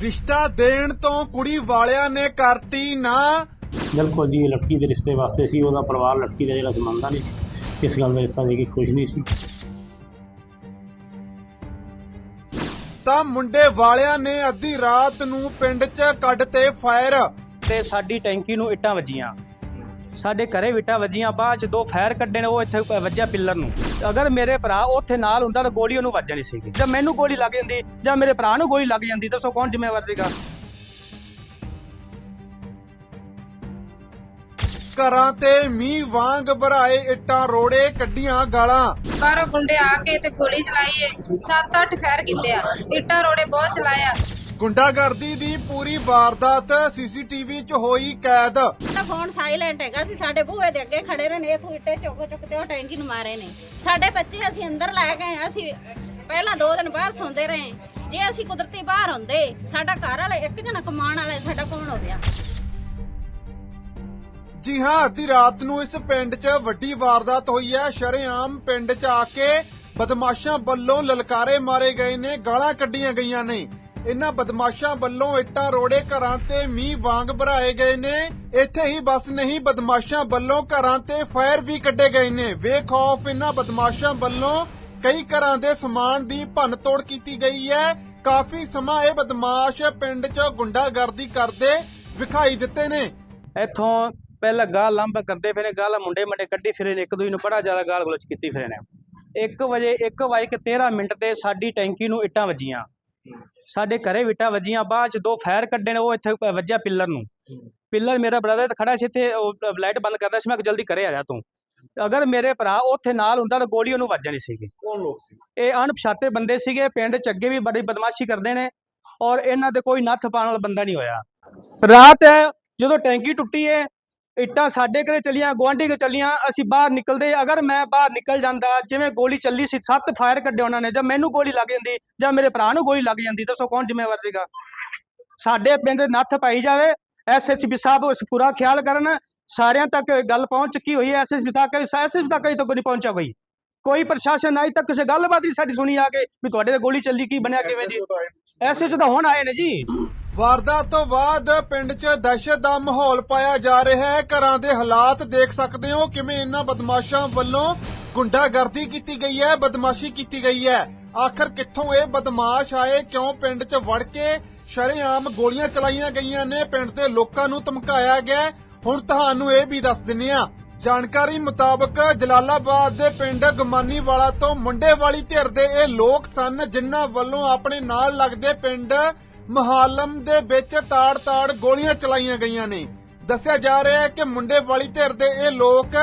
ਰਿਸ਼ਤਾ ਦੇਣ ਤੋਂ ਕੁੜੀ ਵਾਲਿਆਂ ਨੇ ਕਰਤੀ ਨਾ। ਬਿਲਕੁਲ ਜੀ ਲੜਕੀ ਦੇ ਰਿਸ਼ਤੇ ਵਾਸਤੇ ਸੀ ਉਹਦਾ ਪਰਿਵਾਰ ਲੜਕੀ ਦਾ ਜਿਹੜਾ ਸੰਬੰਧਾ ਨਹੀਂ ਸੀ। ਇਸ ਗੱਲ ਦਾ ਰਿਸ਼ਤਾ ਦੇ ਕੇ ਖੁਸ਼ ਨਹੀਂ ਸੀ। ਤਾਂ ਮੁੰਡੇ ਵਾਲਿਆਂ ਨੇ ਅੱਧੀ ਰਾਤ ਨੂੰ ਪਿੰਡ 'ਚ ਕੱਢ ਤੇ ਫਾਇਰ। ਤੇ ਸਾਡੀ ਟੈਂਕੀ ਨੂੰ ਇੱਟਾਂ ਵੱਜੀਆਂ। ਸਾਡੇ ਘਰੇ ਵਿਟਾਂ ਵੱਜੀਆਂ ਬਾਅਦ ਚ ਦੋ ਫਾਇਰ ਕੱਢੇ ਨੇ ਉਹ ਇੱਥੇ ਵੱਜਿਆ ਪਿੱਲਰ ਨੂੰ। ਅਗਰ ਮੇਰੇ ਭਰਾ ਉੱਥੇ ਨਾਲ ਹੁੰਦਾ ਤਾਂ ਗੋਲੀ ਉਹਨੂੰ ਵੱਜਣੀ ਸੀਗੀ। ਜਾਂ ਮੈਨੂੰ ਗੋਲੀ ਲੱਗ ਜਾਂਦੀ ਜਾਂ ਮੇਰੇ ਭਰਾ ਨੂੰ ਗੋਲੀ ਲੱਗ ਜਾਂਦੀ ਦੱਸੋ ਕੌਣ ਜ਼ਿੰਮੇਵਾਰ ਸੀਗਾ? ਘਰਾਂ ਤੇ ਮੀਂਹ ਵਾਂਗ ਭਰਾਏ ਇੱਟਾਂ ਰੋੜੇ ਕੱਢੀਆਂ ਗਾਲਾਂ। ਬਾਹਰੋਂ ਗੁੰਡੇ ਆ ਕੇ ਤੇ ਗੋਲੀ ਚਲਾਈ ਏ। ਸੱਤ ਅੱਠ ਫੈਰ ਕੀਤੇ ਆ। ਇੱਟਾਂ ਰੋੜੇ ਬਹੁਤ ਚਲਾਇਆ ਗੁੰਡਾਗਰਦੀ ਦੀ ਪੂਰੀ ਵਾਰਦਾਤ ਸੀਸੀਟੀਵੀ 'ਚ ਹੋਈ ਕੈਦ। ਤਾਂ ਫੋਨ ਸਾਇਲੈਂਟ ਹੈਗਾ ਸੀ ਸਾਡੇ ਬੂਹੇ ਦੇ ਅੱਗੇ ਖੜੇ ਰਹੇ ਨੇ ਇਥੋਂ ਇੱਟੇ ਚੁੱਕ ਚੁੱਕ ਤੇ ਉਹ ਟੈਂਕੀ ਨੂੰ ਮਾਰੇ ਨੇ। ਸਾਡੇ ਬੱਚੇ ਅਸੀਂ ਅੰਦਰ ਲੈ ਗਏ ਅਸੀਂ ਪਹਿਲਾਂ ਦੋ ਦਿਨ ਬਾਹਰ ਸੌਂਦੇ ਰਹੇ। ਜੇ ਅਸੀਂ ਕੁਦਰਤੀ ਬਾਹਰ ਹੁੰਦੇ ਸਾਡਾ ਘਰ ਵਾਲਾ ਇੱਕ ਜਣਾ ਕਮਾਉਣ ਵਾਲਾ ਸਾਡਾ ਕੌਣ ਹੋ ਗਿਆ? ਜੀ ਹਾਂ ਅੱਧੀ ਰਾਤ ਨੂੰ ਇਸ ਪਿੰਡ 'ਚ ਵੱਡੀ ਵਾਰਦਾਤ ਹੋਈ ਹੈ। ਸ਼ਰੇਆਮ ਪਿੰਡ 'ਚ ਆ ਕੇ ਬਦਮਾਸ਼ਾਂ ਵੱਲੋਂ ਲਲਕਾਰੇ ਮਾਰੇ ਗਏ ਨੇ ਗਾਲਾਂ ਕੱਢੀਆਂ ਗਈਆਂ ਨੇ। ਇਹਨਾਂ ਬਦਮਾਸ਼ਾਂ ਵੱਲੋਂ ਇੱਟਾਂ ਰੋੜੇ ਘਰਾਂ ਤੇ ਮੀਂਹ ਵਾਂਗ ਭਰਾਏ ਗਏ ਨੇ। ਇੱਥੇ ਹੀ ਬਸ ਨਹੀਂ, ਬਦਮਾਸ਼ਾਂ ਵੱਲੋਂ ਘਰਾਂ ਤੇ ਫਾਇਰ ਵੀ ਕੱਢੇ ਗਏ ਨੇ। ਬੇਖੌਫ ਇਹਨਾਂ ਬਦਮਾਸ਼ਾਂ ਵੱਲੋਂ ਕਈ ਘਰਾਂ ਦੇ ਸਮਾਨ ਦੀ ਭੰਨ ਤੋੜ ਕੀਤੀ ਗਈ ਹੈ। ਕਾਫੀ ਸਮਾਂ ਇਹ ਬਦਮਾਸ਼ ਪਿੰਡ 'ਚ ਗੁੰਡਾਗਰਦੀ ਕਰਦੇ ਵਿਖਾਈ ਦਿੱਤੇ ਨੇ। ਇੱਥੋਂ ਪਹਿਲਾਂ ਗਾਲ ਲੰਬ ਕਰਦੇ ਫਿਰੇ, ਗਾਲ ਮੁੰਡੇ ਮੁੰਡੇ ਕੱਢੀ ਫਿਰੇ ਨੇ, ਇੱਕ ਦੂਜੇ ਨੂੰ ਬੜਾ ਜ਼ਿਆਦਾ ਗਾਲ ਗਲੋਚ ਕੀਤੀ ਫਿਰੇ ਨੇ। 1 ਵਜੇ 1 ਵਜੇ ਕੇ 13 ਮਿੰਟ ਤੇ ਸਾਡੀ ਟੈਂਕੀ ਨੂੰ ਇੱਟਾਂ ਵੱਜੀਆਂ। ਸਾਡੇ ਘਰੇ ਵਿਟਾਂ ਵੱਜੀਆਂ ਬਾਅਦ ਚ ਦੋ ਫਾਇਰ ਕੱਢੇ ਨੇ ਉਹ ਇੱਥੇ ਪ- ਵੱਜਿਆ ਪਿੱਲਰ ਨੂੰ। ਪਿੱਲਰ ਮੇਰਾ ਬ੍ਰਦਰ ਖੜਾ ਸੀ ਇੱਥੇ ਉਹ ਲਾਈਟ ਬੰਦ ਕਰਦਾ ਸੀ ਮੈਂ ਕਿਹਾ ਜਲਦੀ ਘਰੇ ਆ ਜਾ ਤੂੰ। ਅਗਰ ਮੇਰੇ ਭਰਾ ਉੱਥੇ ਨਾਲ ਹੁੰਦਾ ਤਾਂ ਗੋਲੀ ਉਹਨੂੰ ਵੱਜਣੀ ਸੀਗੀ। ਕੌਣ ਲੋਕ ਸੀ? ਇਹ ਅਣਪਛਾਤੇ ਬੰਦੇ ਸੀਗੇ ਪਿੰਡ ਚ ਅੱਗੇ ਵੀ ਬੜੀ ਬਦਮਾਸ਼ੀ ਕਰਦੇ ਨੇ ਔਰ ਇਹਨਾਂ ਦੇ ਕੋਈ ਨੱਥ ਪਾਉਣ ਵਾਲਾ ਬੰਦਾ ਨਹੀਂ ਹੋਇਆ। ਰਾਤ ਹੈ ਜਦੋਂ ਟੈਂਕੀ ਟੁੱਟੀ ਏ ਇੱਟਾਂ ਸਾਡੇ ਘਰੇ ਚਲੀਆਂ ਗੁਆਂਢੀ ਘਰੇ ਚਲੀਆਂ ਅਸੀਂ ਬਾਹਰ ਨਿਕਲਦੇ ਅਗਰ ਮੈਂ ਬਾਹਰ ਨਿਕਲ ਜਾਂਦਾ ਜਿਵੇਂ ਗੋਲੀ ਚੱਲੀ ਸੀ ਸੱਤ ਫਾਇਰ ਕੱਢੇ ਉਹਨਾਂ ਨੇ ਜਾਂ ਮੈਨੂੰ ਗੋਲੀ ਲੱਗ ਜਾਂਦੀ ਜਾਂ ਮੇਰੇ ਭਰਾ ਨੂੰ ਗੋਲੀ ਲੱਗ ਜਾਂਦੀ ਦੱਸੋ ਕੌਣ ਜ਼ਿੰਮੇਵਾਰ ਸੀਗਾ? ਸਾਡੇ ਪਿੰਡ ਨੱਥ ਪਾਈ ਜਾਵੇ ਐਸਐਸਪੀ ਸਾਹਿਬ ਉਸ ਪੂਰਾ ਖਿਆਲ ਕਰਨ ਸਾਰਿਆਂ ਤੱਕ ਗੱਲ ਪਹੁੰਚ ਚੁੱਕੀ ਹੋਈ ਹੈ ਐਸਐਸਪੀ ਤੱਕ ਐਸਐਸਪੀ ਤੱਕ ਅਜੇ ਤੱਕ ਨਹੀਂ ਪਹੁੰਚਿਆ ਕੋਈ? ਕੋਈ ਪ੍ਰਸ਼ਾਸਨ ਅਜੇ ਤੱਕ ਕਿਸੇ ਗੱਲਬਾਤ ਨਹੀਂ ਸਾਡੀ ਸੁਣੀ ਆ ਕੇ ਵੀ ਤੁਹਾਡੇ ਤੇ ਗੋਲੀ ਚੱਲੀ ਕੀ ਬਣਿਆ ਕਿਵੇਂ ਜੀ ਐਸੇ ਚ ਤਾਂ ਹੁਣ ਆਏ ਨੇ ਜੀ। ਵਾਰਦਾਤ ਤੋਂ ਬਾਅਦ ਪਿੰਡ 'ਚ ਦਹਿਸ਼ਤ ਦਾ ਮਾਹੌਲ ਪਾਇਆ ਜਾ ਰਿਹਾ ਹੈ। ਘਰਾਂ ਦੇ ਹਾਲਾਤ ਦੇਖ ਸਕਦੇ ਹੋ ਕਿਵੇਂ ਇਹਨਾਂ ਬਦਮਾਸ਼ਾਂ ਵੱਲੋਂ ਗੁੰਡਾਗਰਦੀ ਕੀਤੀ ਗਈ ਹੈ, ਬਦਮਾਸ਼ੀ ਕੀਤੀ ਗਈ ਹੈ। ਆਖਰ ਕਿੱਥੋਂ ਇਹ ਬਦਮਾਸ਼ ਆਏ, ਕਿਉਂ ਪਿੰਡ 'ਚ ਵੜ ਕੇ ਸ਼ਰੇਆਮ ਗੋਲੀਆਂ ਚਲਾਈਆਂ ਗਈਆਂ ਨੇ, ਪਿੰਡ ਦੇ ਲੋਕਾਂ ਨੂੰ ਧਮਕਾਇਆ ਗਿਆ ਹੁਣ ਤੁਹਾਨੂੰ ਇਹ ਵੀ ਦੱਸ ਦਿੰਨੇ ਆ ਜਾਣਕਾਰੀ ਮੁਤਾਬਕ ਜਲਾਲਾਬਾਦ ਦੇ ਪਿੰਡ ਗਮਾਨੀ ਵਾਲਾ ਤੋਂ ਮੁੰਡੇ ਵਾਲੀ ਧਿਰ ਦੇ ਇਹ ਲੋਕ ਸਨ, ਜਿਨ੍ਹਾਂ ਵੱਲੋਂ ਆਪਣੇ ਨਾਲ ਲੱਗਦੇ ਪਿੰਡ ਮਹਾਲਮ ਦੇ ਵਿੱਚ ਤਾੜ-ਤਾੜ ਗੋਲੀਆਂ ਚਲਾਈਆਂ ਗਈਆਂ ਨੇ। ਦੱਸਿਆ ਜਾ ਰਿਹਾ ਹੈ ਕਿ ਮੁੰਡੇ ਵਾਲੀ ਧਿਰ ਦੇ ਇਹ ਲੋਕ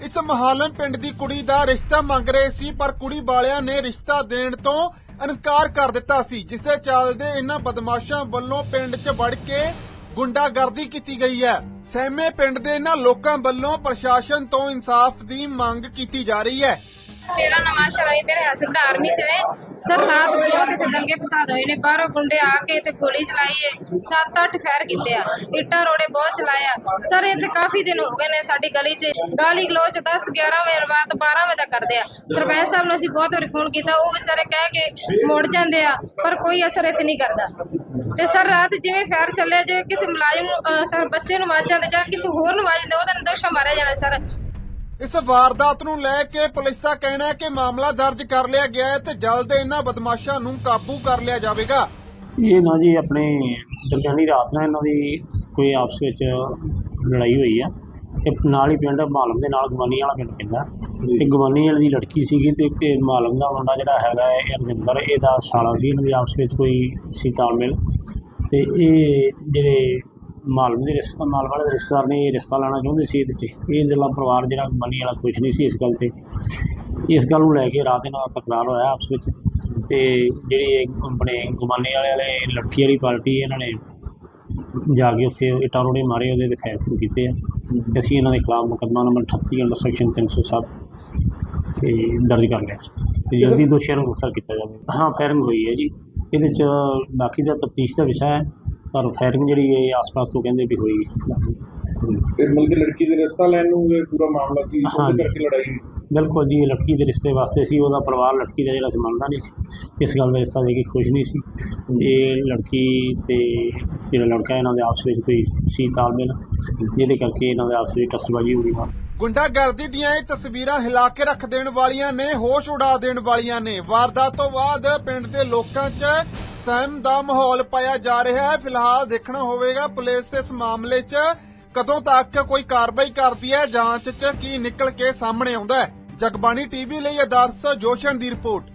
ਇਸ ਮਹਾਲਮ ਪਿੰਡ ਦੀ ਕੁੜੀ ਦਾ ਰਿਸ਼ਤਾ ਮੰਗ ਰਹੇ ਸੀ, ਪਰ ਕੁੜੀ ਵਾਲਿਆਂ ਨੇ ਰਿਸ਼ਤਾ ਦੇਣ ਤੋਂ ਇਨਕਾਰ ਕਰ ਦਿੱਤਾ ਸੀ ਜਿਸ ਦੇ ਚੱਲਦੇ ਇਹਨਾਂ ਬਦਮਾਸ਼ਾਂ ਵੱਲੋਂ ਪਿੰਡ 'ਚ ਵੜ ਕੇ ਗੁੰਡਾਗਰਦੀ ਕੀਤੀ ਗਈ ਹੈ। ਸਹਿਮੇ ਪਿੰਡ ਦੇ ਇਹਨਾਂ ਲੋਕਾਂ ਵੱਲੋਂ ਪ੍ਰਸ਼ਾਸਨ ਤੋਂ ਇਨਸਾਫ ਦੀ ਮੰਗ ਕੀਤੀ ਜਾ ਰਹੀ ਹੈ। ਮੇਰਾ ਨਾਮ ਆਸ਼ਾ ਰਾਈ ਮੇਰੇ ਹਸਬੰਡ ਆਰਮੀ ਚ ਨੇ। ਸਰ ਰਾਤ ਬਹੁਤ ਇੱਥੇ ਦੰਗੇ ਫਸਾਦ ਹੋਏ ਨੇ। ਬਾਹਰੋਂ ਗੁੰਡੇ ਆ ਕੇ ਤੇ ਗੋਲੀ ਚਲਾਈ ਹੈ ਸੱਤ ਅੱਠ ਫੈਰ ਕੀਤੇ ਆ। ਇੱਟਾਂ ਰੋੜੇ ਬਹੁਤ ਚਲਾਇਆ ਸਰ ਇੱਥੇ ਕਾਫੀ ਦਿਨ ਹੋ ਗਏ ਨੇ ਸਾਡੀ ਗਲੀ 'ਚ। ਗਾਲੀ ਗਲੋਚ 10 11 ਵਜੇ ਬਾਅਦ 12 ਵਜੇ ਤੱਕ ਕਰਦੇ ਆ। ਸਰਪੰਚ ਸਾਹਿਬ ਨੂੰ ਅਸੀਂ ਬਹੁਤ ਵਾਰੀ ਫੋਨ ਕੀਤਾ। ਉਹ ਵਿਚਾਰੇ ਕਹਿ ਕੇ ਮੁੜ ਜਾਂਦੇ ਆ ਪਰ ਕੋਈ ਅਸਰ ਇੱਥੇ ਨਹੀਂ ਕਰਦਾ। ਤੇ ਸਰ ਰਾਤ ਜਿਵੇਂ ਫੈਰ ਚੱਲਿਆ ਜੇ ਕਿਸੇ ਮੁਲਾਜ਼ਮ ਨੂੰ ਅਹ, ਸਰ ਬੱਚੇ ਨੂੰ ਵਾਜ ਜਾਂਦੇ ਜਾਂ ਕਿਸੇ ਹੋਰ ਨੂੰ ਵਾਜ ਜਾਂਦੇ ਉਹਦਾ ਨਿਰਦੋਸ਼ਾ ਮਾਰਿਆ ਜਾਣਾ ਸਰ। ਇਸ ਵਾਰਦਾਤ ਨੂੰ ਲੈ ਕੇ ਪੁਲਿਸ ਦਾ ਕਹਿਣਾ ਹੈ ਕਿ ਮਾਮਲਾ ਦਰਜ ਕਰ ਲਿਆ ਗਿਆ ਹੈ ਤੇ ਜਲਦ ਇਹਨਾਂ ਬਦਮਾਸ਼ਾਂ ਨੂੰ ਕਾਬੂ ਕਰ ਲਿਆ ਜਾਵੇਗਾ। ਇਹ ਨਾ ਜੀ ਆਪਣੇ ਦਰਮਿਆਨੀ ਰਾਤ ਨਾਲ ਇਹਨਾਂ ਦੀ ਕੋਈ ਆਪਸ ਵਿੱਚ ਲੜਾਈ ਹੋਈ ਆ। ਇਹ ਨਾਲ ਹੀ ਪਿੰਡ ਮਾਲਮ ਦੇ ਨਾਲ ਗਵਾਨੀ ਵਾਲਾ ਪਿੰਡ ਪੈਂਦਾ। ਤੇ ਗਵਾਨੀ ਵਾਲੀ ਦੀ ਲੜਕੀ ਸੀਗੀ ਤੇ ਇਹ ਮਾਲਮ ਦਾ ਮੁੰਡਾ ਜਿਹੜਾ ਹੈਗਾ ਹੈ ਇਹ ਰਵਿੰਦਰ ਇਹਦਾ ਸਾਲਾ ਸੀ। ਇਹਨਾਂ ਦੀ ਆਪਸ ਵਿੱਚ ਕੋਈ ਸੀ ਤਾਲਮੇਲ। ਤੇ ਇਹ ਜਿਹੜੇ ਮਾਲਵੇ ਦੇ ਰਿਸ਼ਤਾ ਮਾਲਮ ਵਾਲੇ ਦੇ ਰਿਸ਼ਤੇਦਾਰ ਨੇ ਇਹ ਰਿਸ਼ਤਾ ਲੈਣਾ ਚਾਹੁੰਦੇ ਸੀ ਇਹਦੇ 'ਚ। ਇਹ ਜਿਹੜਾ ਪਰਿਵਾਰ ਜਿਹੜਾ ਗਵਾਨੀ ਵਾਲਾ ਖੁਸ਼ ਨਹੀਂ ਸੀ ਇਸ ਗੱਲ ਤੇ। ਇਸ ਗੱਲ ਨੂੰ ਲੈ ਕੇ ਰਾਤ ਇਹਨਾਂ ਦਾ ਤਕਰਾਰ ਹੋਇਆ ਆਪਸ ਵਿੱਚ। ਤੇ ਜਿਹੜੀ ਆਪਣੇ ਗੁਮਾਨੇ ਵਾਲੇ ਵਾਲੇ, ਲੜਕੀ ਵਾਲੀ ਪਾਰਟੀ ਇਹਨਾਂ ਨੇ ਜਾ ਕੇ ਉੱਥੇ ਇੱਟਾਂ ਰੋੜੇ ਮਾਰੇ, ਉਹਦੇ ਤੇ ਫੈਰ ਸ਼ੁਰੂ ਕੀਤੇ ਆ। ਤੇ ਅਸੀਂ ਇਹਨਾਂ ਦੇ ਖਿਲਾਫ ਮੁਕੱਦਮਾ ਨੰਬਰ 38 ਅੰਡਰ ਸੈਕਸ਼ਨ 307 ਤੇ ਦਰਜ ਕਰ ਲਿਆ। ਤੇ ਜਲਦੀ ਦੋਸ਼ੀਆਂ ਨੂੰ ਗ੍ਰਿਫਤਾਰ ਕੀਤਾ ਜਾਵੇ। ਹਾਂ, ਫਾਇਰਿੰਗ ਹੋਈ ਹੈ ਜੀ। ਇਹਦੇ ਚ ਬਾਕੀ ਦਾ ਤਫਤੀਸ਼ ਦਾ ਵਿਸ਼ਾ ਹੈ। ਪਰ ਫਾਇਰਿੰਗ ਜਿਹੜੀ ਹੈ ਆਸ-ਪਾਸ ਤੋਂ ਕਹਿੰਦੇ ਵੀ ਹੋਈ ਹੈ ਤੇ ਮਤਲਬ ਕਿ ਲੜਕੀ ਦੇ ਰਿਸ਼ਤਾ ਲੈਣ ਨੂੰ ਇਹ ਪੂਰਾ ਮਾਮਲਾ ਸੀ। ਉਹਦੇ ਕਰਕੇ ਲੜਾਈ ਬਿਲਕੁਲ ਜੀ ਇਹ ਲੜਕੀ ਦੇ ਰਿਸ਼ਤੇ ਵਾਸਤੇ ਸੀ ਉਹਦਾ ਪਰਿਵਾਰ ਲੜਕੀ ਦਾ ਜਿਹੜਾ ਸੀ ਮੰਨਦਾ ਨਹੀਂ ਸੀ। ਇਸ ਗੱਲ ਦਾ ਰਿਸ਼ਤਾ ਦੇ ਕੇ ਖੁਸ਼ ਨਹੀਂ ਸੀ। ਇਹ ਲੜਕੀ ਤੇ ਜਿਹੜਾ ਲੜਕਾ ਇਹਨਾਂ ਦੇ ਆਪਸ ਵਿੱਚ ਕੋਈ ਸੀ ਤਾਲਮੇਲ ਜਿਹਦੇ ਕਰਕੇ ਇਹਨਾਂ ਦੇ ਆਪਸ ਵਿੱਚ ਟਸਟਬਾਜੀ ਹੋ ਗਈ ਗੁੰਡਾਗਰਦੀ ਦੀਆਂ ਇਹ ਤਸਵੀਰਾਂ ਹਿਲਾ ਕੇ ਰੱਖ ਦੇਣ ਵਾਲੀਆਂ ਨੇ ਹੋਸ਼ ਉਡਾ ਦੇਣ ਵਾਲੀਆਂ ਨੇ। ਵਾਰਦਾਤ ਤੋਂ ਬਾਅਦ ਪਿੰਡ ਦੇ ਲੋਕਾਂ 'ਚ ਸਹਿਮ ਦਾ ਮਾਹੌਲ ਪਾਇਆ ਜਾ ਰਿਹਾ ਹੈ। ਫਿਲਹਾਲ ਦੇਖਣਾ ਹੋਵੇਗਾ ਪੁਲਿਸ ਇਸ ਮਾਮਲੇ 'ਚ ਕਦੋਂ ਤੱਕ ਕੋਈ ਕਾਰਵਾਈ ਕਰਦੀ ਹੈ, ਜਾਂਚ 'ਚ ਕੀ ਨਿਕਲ ਕੇ ਸਾਹਮਣੇ ਆਉਂਦਾ ਹੈ। ਜਗਬਾਣੀ ਟੀਵੀ ਲਈ ਆਦਰਸ਼ ਜੋਸ਼ਨ ਦੀ ਰਿਪੋਰਟ।